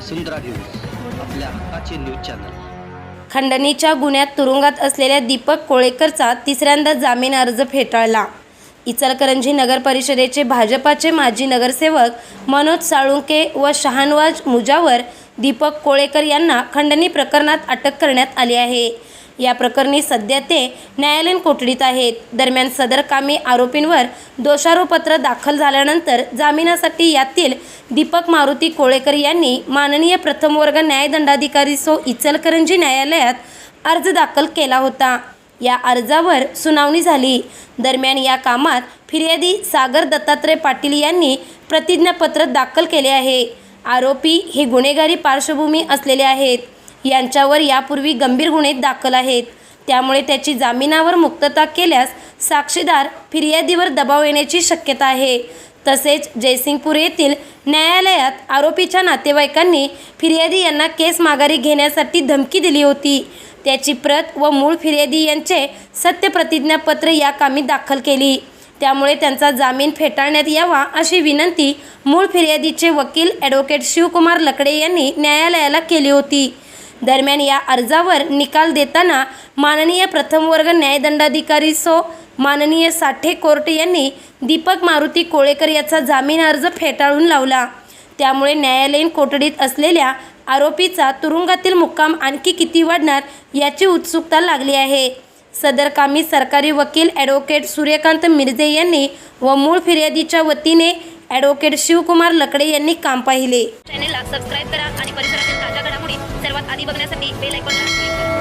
वसुंधरा news आपल्या हक्काचे news channel. खंडणीच्या गुन्ह्यात तुरुंगात असलेल्या दीपक कोळेकरचा तिसऱ्यांदा जामीन अर्ज फेटाळला. इचलकरंजी नगर परिषदेचे भाजपाचे माजी नगरसेवक मनोज साळुंके व शहानवाज मुजावर दीपक कोळेकर यांना खंडणी प्रकरणात अटक करण्यात आली आहे. या प्रकरणी सध्या ते न्यायालयीन कोठडीत आहेत. दरम्यान सदर कामी आरोपींवर दोषारोपपत्र दाखल झाल्यानंतर जामिनासाठी यातील दीपक मारुती कोळेकर यांनी माननीय प्रथम वर्ग न्यायदंडाधिकारी सो इचलकरंजी न्यायालयात अर्ज दाखल केला होता. या अर्जावर सुनावणी झाली. दरम्यान या कामात फिर्यादी सागर दत्तात्रय पाटील यांनी प्रतिज्ञापत्र दाखल केले आहे. आरोपी हे गुन्हेगारी पार्श्वभूमी असलेले आहेत. यांच्यावर यापूर्वी गंभीर गुन्हे दाखल आहेत. त्यामुळे त्याची जामिनावर मुक्तता केल्यास साक्षीदार फिर्यादीवर दबाव येण्याची शक्यता आहे. तसेच जयसिंगपूर येथील न्यायालयात आरोपीच्या नातेवाईकांनी फिर्यादी यांना केस माघारी घेण्यासाठी धमकी दिली होती. त्याची प्रत व मूळ फिर्यादी यांचे सत्यप्रतिज्ञापत्र या कामी दाखल केली. त्यामुळे त्यांचा जामीन फेटाळण्यात यावा अशी विनंती मूळ फिर्यादीचे वकील ॲडव्होकेट शिवकुमार लकडे यांनी न्यायालयाला केली होती. दरम्यान या अर्जावर निकाल देताना माननीय प्रथमवर्ग न्यायदंडाधिकारी सो माननीय साठे कोर्ट यांनी दीपक मारुती कोळेकर याचा जामीन अर्ज फेटाळून लावला. त्यामुळे न्यायालयीन कोठडीत असलेल्या आरोपीचा तुरुंगातील मुक्काम आणखी किती वाढणार याची उत्सुकता लागली आहे. सदर कामी सरकारी वकील ॲडव्होकेट सूर्यकांत मिर्झे यांनी व मूळ फिर्यादीच्या वतीने ॲडव्होकेट शिवकुमार लकडे यांनी काम पाहिले. चॅनेलला सबस्क्राईब करा आणि di ba nasa big bill like on?